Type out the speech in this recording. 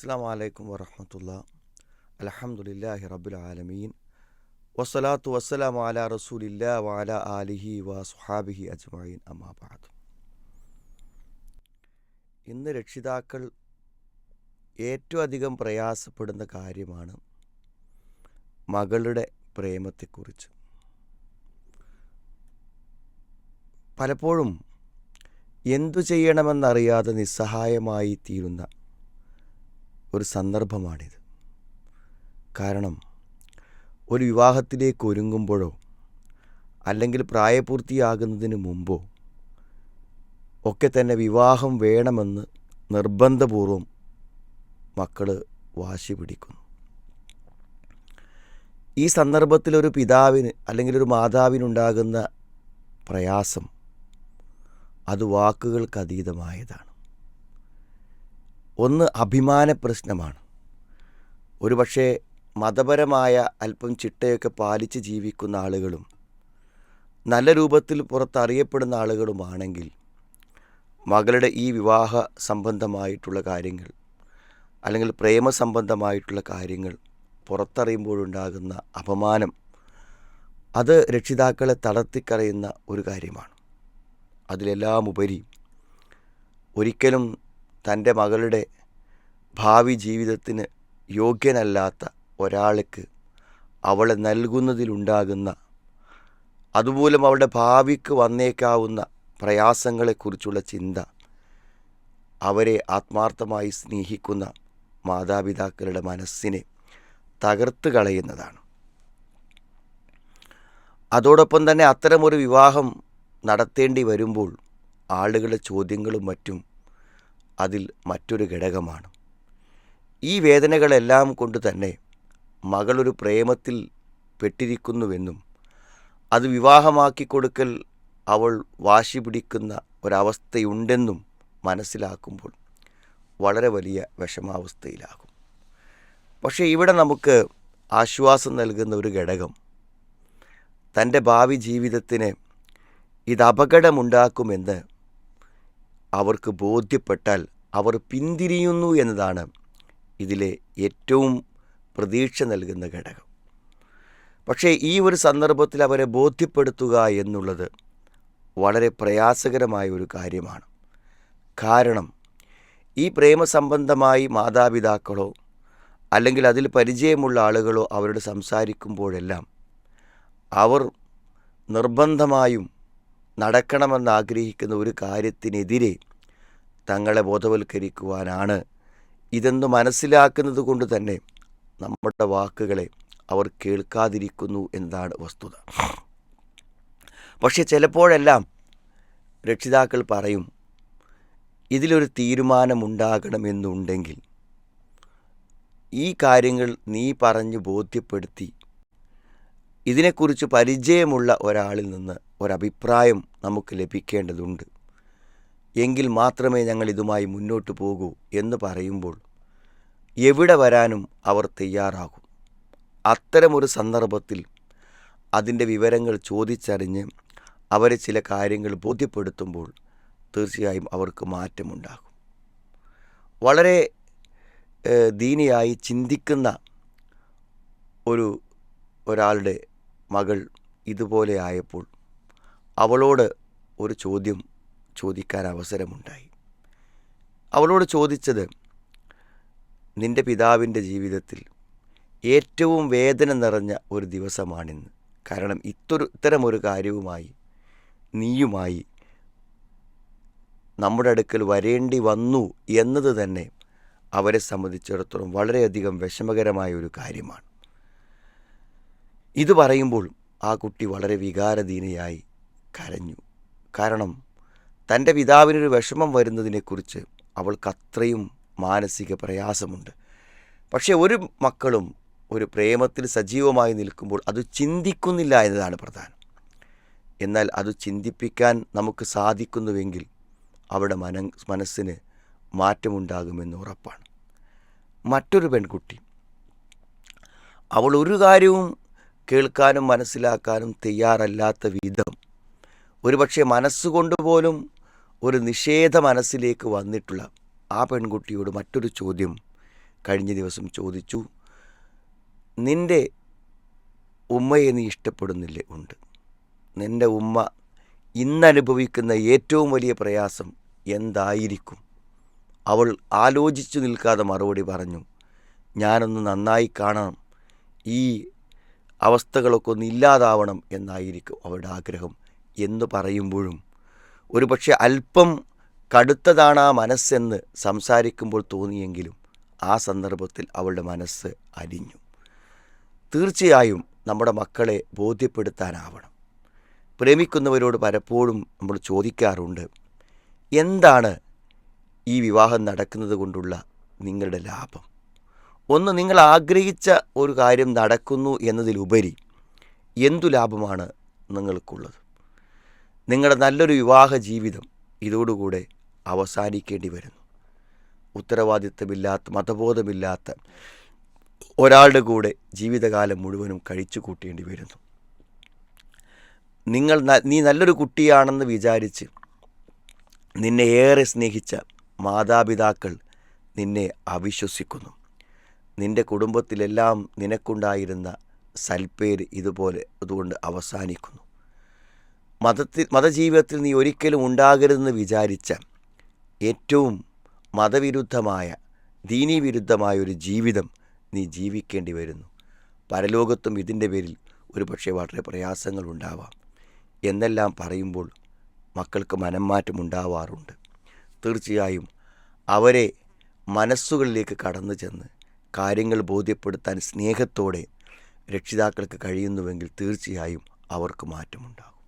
അസ്സാം വലൈക്കും വറഹമത്തുള്ള. അലഹമുല്ലാഹി റബുൽ ആലമീൻ. വസ്സലാത്തു വസ്സലാം അല റസൂലില്ല വാല ആലിഹി വ സുഹാബിഹി അജ്മീൻ അമ്മാബാദ് ഇന്ന് രക്ഷിതാക്കൾ ഏറ്റവും അധികം പ്രയാസപ്പെടുന്ന കാര്യമാണ് മകളുടെ പ്രേമത്തെക്കുറിച്ച്. പലപ്പോഴും എന്തു ചെയ്യണമെന്നറിയാതെ നിസ്സഹായമായി തീരുന്ന ഒരു സന്ദർഭമാണിത്. കാരണം ഒരു വിവാഹത്തിലേക്ക് ഒരുങ്ങുമ്പോഴോ അല്ലെങ്കിൽ പ്രായപൂർത്തിയാകുന്നതിന് മുമ്പോ ഒക്കെ തന്നെ വിവാഹം വേണമെന്ന് നിർബന്ധപൂർവം മക്കൾ വാശി പിടിക്കുന്നു. ഈ സന്ദർഭത്തിൽ ഒരു പിതാവിന് അല്ലെങ്കിൽ ഒരു മാതാവിനുണ്ടാകുന്ന പ്രയാസം അത് വാക്കുകൾക്ക് അതീതമായതാണ്. ഒന്ന് അഭിമാന പ്രശ്നമാണ്. ഒരുപക്ഷെ മതപരമായ അല്പം ചിട്ടയൊക്കെ പാലിച്ച് ജീവിക്കുന്ന ആളുകളും നല്ല രൂപത്തിൽ പുറത്തറിയപ്പെടുന്ന ആളുകളുമാണെങ്കിൽ മകളുടെ ഈ വിവാഹ സംബന്ധമായിട്ടുള്ള കാര്യങ്ങൾ അല്ലെങ്കിൽ പ്രേമ സംബന്ധമായിട്ടുള്ള കാര്യങ്ങൾ പുറത്തറിയുമ്പോഴുണ്ടാകുന്ന അപമാനം അത് രക്ഷിതാക്കളെ തളർത്തിക്കറിയുന്ന ഒരു കാര്യമാണ്. അതിലെല്ലാം ഉപരി ഒരിക്കലും തന്റെ മകളുടെ ഭാവി ജീവിതത്തിന് യോഗ്യനല്ലാത്ത ഒരാൾക്ക് അവളെ നൽകുന്നതിലുണ്ടാകുന്ന അതുമൂലം അവളുടെ ഭാവിക്ക് വന്നേക്കാവുന്ന പ്രയാസങ്ങളെക്കുറിച്ചുള്ള ചിന്ത അവരെ ആത്മാർത്ഥമായി സ്നേഹിക്കുന്ന മാതാപിതാക്കളുടെ മനസ്സിനെ തകർത്ത് കളയുന്നതാണ്. അതോടൊപ്പം തന്നെ അത്തരമൊരു വിവാഹം നടത്തേണ്ടി വരുമ്പോൾ ആളുകളുടെ ചോദ്യങ്ങളും മറ്റും അതിൽ മറ്റൊരു ഘടകമാണ്. ഈ വേദനകളെല്ലാം കൊണ്ട് തന്നെ മകളൊരു പ്രേമത്തിൽ പെട്ടിരിക്കുന്നുവെന്നും അത് വിവാഹമാക്കി കൊടുക്കൽ അവൾ വാശി പിടിക്കുന്ന ഒരവസ്ഥയുണ്ടെന്നും മനസ്സിലാക്കുമ്പോൾ വളരെ വലിയ വിഷമാവസ്ഥയിലാകും. പക്ഷേ ഇവിടെ നമുക്ക് ആശ്വാസം നൽകുന്ന ഒരു ഘടകം തന്റെ ഭാവി ജീവിതത്തിന് ഇത് അപകടമുണ്ടാക്കുമെന്ന് അവർക്ക് ബോധ്യപ്പെട്ടാൽ അവർ പിന്തിരിയുന്നു എന്നതാണ് ഇതിലെ ഏറ്റവും പ്രതീക്ഷ നൽകുന്ന ഘടകം. പക്ഷേ ഈ ഒരു സന്ദർഭത്തിൽ അവരെ ബോധ്യപ്പെടുത്തുക എന്നുള്ളത് വളരെ പ്രയാസകരമായ ഒരു കാര്യമാണ്. കാരണം ഈ പ്രേമസംബന്ധമായി മാതാപിതാക്കളോ അല്ലെങ്കിൽ അതിൽ പരിചയമുള്ള ആളുകളോ അവരോട് സംസാരിക്കുമ്പോഴെല്ലാം അവർ നിർബന്ധമായും നടക്കണമെന്ന് ആഗ്രഹിക്കുന്ന ഒരു കാര്യത്തിനെതിരെ തങ്ങളെ ബോധവൽക്കരിക്കുവാനാണ്. ഇതെന്ന് മനസ്സിലാക്കുന്നത് കൊണ്ട് തന്നെ നമ്മുടെ വാക്കുകളെ അവർ കേൾക്കാതിരിക്കുന്നു എന്നതാണ് വസ്തുത. പക്ഷെ ചിലപ്പോഴെല്ലാം രക്ഷിതാക്കൾ പറയും ഇതിലൊരു തീരുമാനമുണ്ടാകണമെന്നുണ്ടെങ്കിൽ ഈ കാര്യങ്ങൾ നീ പറഞ്ഞ് ബോധ്യപ്പെടുത്തി ഇതിനെക്കുറിച്ച് പരിചയമുള്ള ഒരാളിൽ നിന്ന് ഒരഭിപ്രായം നമുക്ക് ലഭിക്കേണ്ടതുണ്ട്. എങ്കിൽ മാത്രമേ ഞങ്ങൾ ഇതുമായി മുന്നോട്ട് പോകൂ എന്ന് പറയുമ്പോൾ എവിടെ വരാനും അവർ തയ്യാറാകും. അത്തരമൊരു സന്ദർഭത്തിൽ അതിന്റെ വിവരങ്ങൾ ചോദിച്ചറിഞ്ഞ് അവരെ ചില കാര്യങ്ങൾ ബോധ്യപ്പെടുത്തുമ്പോൾ തീർച്ചയായും അവർക്ക് മാറ്റമുണ്ടാകും. വളരെ ദീനിയായി ചിന്തിക്കുന്ന ഒരു ഒരാളുടെ മകൾ ഇതുപോലെ ആയപ്പോൾ അവളോട് ഒരു ചോദ്യം ചോദിക്കാൻ അവസരമുണ്ടായി. അവളോട് ചോദിച്ചത് നിന്റെ പിതാവിന്റെ ജീവിതത്തിൽ ഏറ്റവും വേദന നിറഞ്ഞ ഒരു ദിവസമാണിന്ന്. കാരണം ഇത്തൊരു ഇത്തരമൊരു കാര്യവുമായി നീയുമായി നമ്മുടെ അടുക്കൽ വരേണ്ടി വന്നു എന്നത് തന്നെ അവരെ സംബന്ധിച്ചിടത്തോളം വളരെയധികം വിഷമകരമായ ഒരു കാര്യമാണ്. ഇത് പറയുമ്പോൾ ആ കുട്ടി വളരെ വികാരധീനയായി കരഞ്ഞു. കാരണം തന്റെ പിതാവിനൊരു വിഷമം വരുന്നതിനെക്കുറിച്ച് അവൾക്ക് അത്രയും മാനസിക പ്രയാസമുണ്ട്. പക്ഷേ ഒരു മക്കളും ഒരു പ്രേമത്തിൽ സജീവമായി നിൽക്കുമ്പോൾ അത് ചിന്തിക്കുന്നില്ല എന്നതാണ് പ്രധാനം. എന്നാൽ അത് ചിന്തിപ്പിക്കാൻ നമുക്ക് സാധിക്കുന്നുവെങ്കിൽ അവിടെ മന മനസ്സിന് മാറ്റമുണ്ടാകുമെന്ന് ഉറപ്പാണ്. മറ്റൊരു പെൺകുട്ടി. അവൾ ഒരു കാര്യവും കേൾക്കാനും മനസ്സിലാക്കാനും തയ്യാറല്ലാത്ത വിധം ഒരുപക്ഷെ മനസ്സുകൊണ്ട് പോലും ഒരു നിഷേധ മനസ്സിലേക്ക് വന്നിട്ടുള്ള ആ പെൺകുട്ടിയോട് മറ്റൊരു ചോദ്യം കഴിഞ്ഞ ദിവസം ചോദിച്ചു. നിന്റെ ഉമ്മയെ നീ ഇഷ്ടപ്പെടുന്നില്ലേ? ഉണ്ട്. നിന്റെ ഉമ്മ ഇന്നനുഭവിക്കുന്ന ഏറ്റവും വലിയ പ്രയാസം എന്തായിരിക്കും? അവൾ ആലോചിച്ചു നിൽക്കാതെ മറുപടി പറഞ്ഞു. ഞാനൊന്ന് നന്നായി കാണണം. ഈ അവസ്ഥകളൊക്കെ ഒന്ന് ഇല്ലാതാവണം എന്നായിരിക്കും അവളുടെ ആഗ്രഹം എന്ന് പറയുമ്പോഴും ഒരുപക്ഷെ അല്പം കടുത്തതാണ് ആ മനസ്സെന്ന് സംസാരിക്കുമ്പോൾ തോന്നിയെങ്കിലും ആ സന്ദർഭത്തിൽ അവളുടെ മനസ്സ് അലിഞ്ഞു. തീർച്ചയായും നമ്മുടെ മക്കളെ ബോധ്യപ്പെടുത്താനാവണം. പ്രേമിക്കുന്നവരോട് പലപ്പോഴും നമ്മൾ ചോദിക്കാറുണ്ട് എന്താണ് ഈ വിവാഹം നടക്കുന്നത് കൊണ്ടുള്ള നിങ്ങളുടെ ലാഭം? ഒന്ന് നിങ്ങൾ ആഗ്രഹിച്ച ഒരു കാര്യം നടക്കുന്നു എന്നതിലുപരി എന്തു ലാഭമാണ് നിങ്ങൾക്കുള്ളത്? നിങ്ങളുടെ നല്ലൊരു വിവാഹ ജീവിതം ഇതോടുകൂടെ അവസാനിക്കേണ്ടി വരുന്നു. ഉത്തരവാദിത്തമില്ലാത്ത മതബോധമില്ലാത്ത ഒരാളുടെ കൂടെ ജീവിതകാലം മുഴുവനും കഴിച്ചു കൂട്ടേണ്ടി വരുന്നു. നിങ്ങൾ നീ നല്ലൊരു കുട്ടിയാണെന്ന് വിചാരിച്ച് നിന്നെ ഏറെ സ്നേഹിച്ച മാതാപിതാക്കൾ നിന്നെ അവിശ്വസിക്കുന്നു. നിന്റെ കുടുംബത്തിലെല്ലാം നിനക്കുണ്ടായിരുന്ന സൽപ്പേര് ഇതുപോലെ അതുകൊണ്ട് അവസാനിക്കുന്നു. മതത്തിൽ മതജീവിതത്തിൽ നീ ഒരിക്കലും ഉണ്ടാകരുതെന്ന് വിചാരിച്ച ഏറ്റവും മതവിരുദ്ധമായ ദീനീവിരുദ്ധമായ ഒരു ജീവിതം നീ ജീവിക്കേണ്ടി വരുന്നു. പരലോകത്തും ഇതിന്റെ പേരിൽ ഒരു പക്ഷേ വളരെ പ്രയാസങ്ങളുണ്ടാവാം എന്നെല്ലാം പറയുമ്പോൾ മക്കൾക്ക് മനംമാറ്റം ഉണ്ടാവാറുണ്ട്. തീർച്ചയായും അവരെ മനസ്സുകളിലേക്ക് കടന്നു ചെന്ന് കാര്യങ്ങൾ ബോധ്യപ്പെടുത്താൻ സ്നേഹത്തോടെ രക്ഷിതാക്കൾക്ക് കഴിയുന്നുവെങ്കിൽ തീർച്ചയായും അവർക്ക് മാറ്റമുണ്ടാകും.